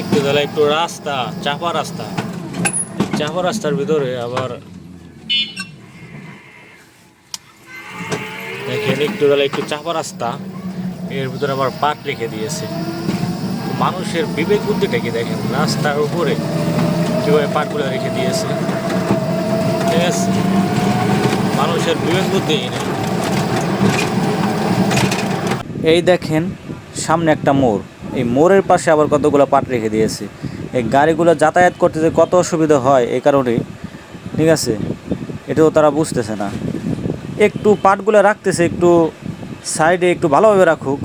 একটু তাহলে একটু রাস্তা, চাপা রাস্তা। চাপা রাস্তার ভিতরে আবার দেখেন, একটু তাহলে একটু চাপা রাস্তা। এর ভিতরে আবার পাট রেখে দিয়েছে। মানুষের বিবেক বুদ্ধিটা কি দেখেন? রাস্তার উপরে কীভাবে পাটগুলো রেখে দিয়েছে? ঠিক আছে? মানুষের বিবেক বুদ্ধি এই দেখেন, সামনে একটা মোড়। এই মোড়ের পাশে আবার কতগুলো পাট রেখে দিয়েছে। এই গাড়িগুলো যাতায়াত করতে যে কত অসুবিধা হয় এই কারণে, ঠিক আছে? এটাও তারা বুঝতেছে না। একটু পাটগুলো রাখতেছে একটু সাইডে একটু ভালোভাবে রাখুক,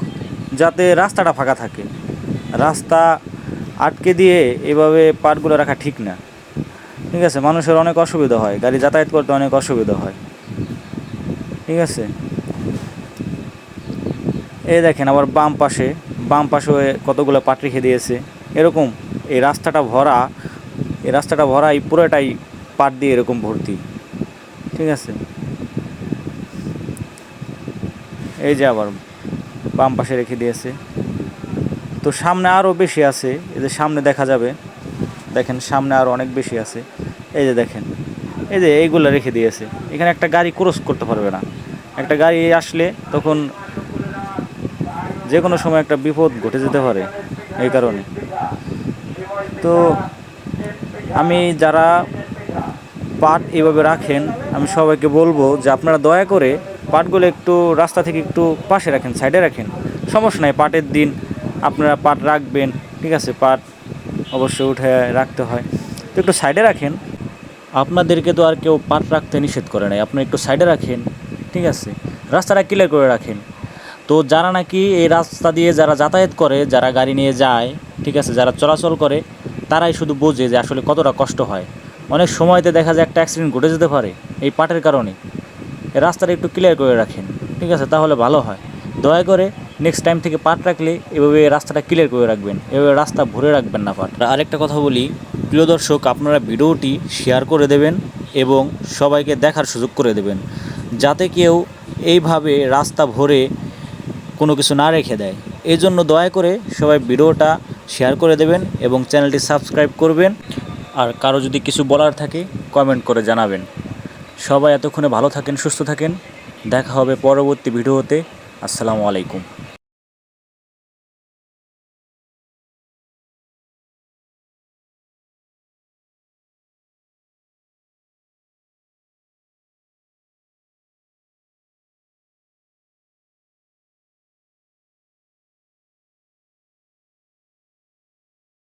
যাতে রাস্তাটা ফাঁকা থাকে। রাস্তা আটকে দিয়ে এভাবে পাটগুলো রাখা ঠিক না। ঠিক আছে? মানুষের অনেক অসুবিধা হয়, গাড়ি যাতায়াত করতে অনেক অসুবিধা হয়। ঠিক আছে? এই দেখেন আবার বাম পাশে বাম পাশে কতগুলো পাট রেখে দিয়েছে। এরকম এই রাস্তাটা ভরা, এই রাস্তাটা ভরা এই পুরোটাই পাট দিয়ে এরকম ভর্তি। ঠিক আছে? এই যে আবার বাম পাশে রেখে দিয়েছে। তো সামনে আরও বেশি আছে, এই যে সামনে দেখা যাবে। দেখেন, সামনে আরও অনেক বেশি আছে। এই যে দেখেন, এই যে এইগুলো রেখে দিয়েছে। এখানে একটা গাড়ি ক্রস করতে পারবে না। একটা গাড়ি আসলে তখন যে কোনো সময় একটা বিপদ ঘটে যেতে পারে এই কারণে। তো আমি যারা পাট এভাবে রাখেন, আমি সবাইকে বলব যে আপনারা দয়া করে পাটগুলো একটু রাস্তা থেকে একটু পাশে রাখেন, সাইডে রাখেন। সমস্যা নাই পাটের দিন আপনারা পাট রাখবেন, ঠিক আছে? পাট অবশ্যই উঠে রাখতে হয়। তো একটু সাইডে রাখেন। আপনাদেরকে তো আর কেউ পাট রাখতে নিষেধ করে নাই। আপনি একটু সাইডে রাখেন, ঠিক আছে? রাস্তাটা ক্লিয়ার করে রাখেন। তো যারা নাকি এই রাস্তা দিয়ে যারা যাতায়াত করে, যারা গাড়ি নিয়ে যায়, ঠিক আছে, যারা চলাচল করে, তারাই শুধু বোঝে যে আসলে কতটা কষ্ট হয়। অনেক সময়তে দেখা যায় একটা অ্যাক্সিডেন্ট ঘটে যেতে পারে এই পাটের কারণে। রাস্তাটা একটু ক্লিয়ার করে রাখেন, ঠিক আছে, তাহলে ভালো হয়। দয়া করে নেক্সট টাইম থেকে পাট রাখলে এভাবে রাস্তাটা ক্লিয়ার করে রাখবেন, এভাবে রাস্তা ভরে রাখবেন না পাট। আরেকটা কথা বলি, প্রিয় দর্শক, আপনারা ভিডিওটি শেয়ার করে দেবেন এবং সবাইকে দেখার সুযোগ করে দেবেন, যাতে কেউ এইভাবে রাস্তা ভরে কোনো কিছু না রেখে দেয়। এই জন্য দয়া করে সবাই ভিডিওটা শেয়ার করে দেবেন এবং চ্যানেলটি সাবস্ক্রাইব করবেন। আর কারও যদি কিছু বলার থাকে, কমেন্ট করে জানাবেন। সবাই এতক্ষণে ভালো থাকেন, সুস্থ থাকেন। দেখা হবে পরবর্তী ভিডিওতে। আসসালামু আলাইকুম।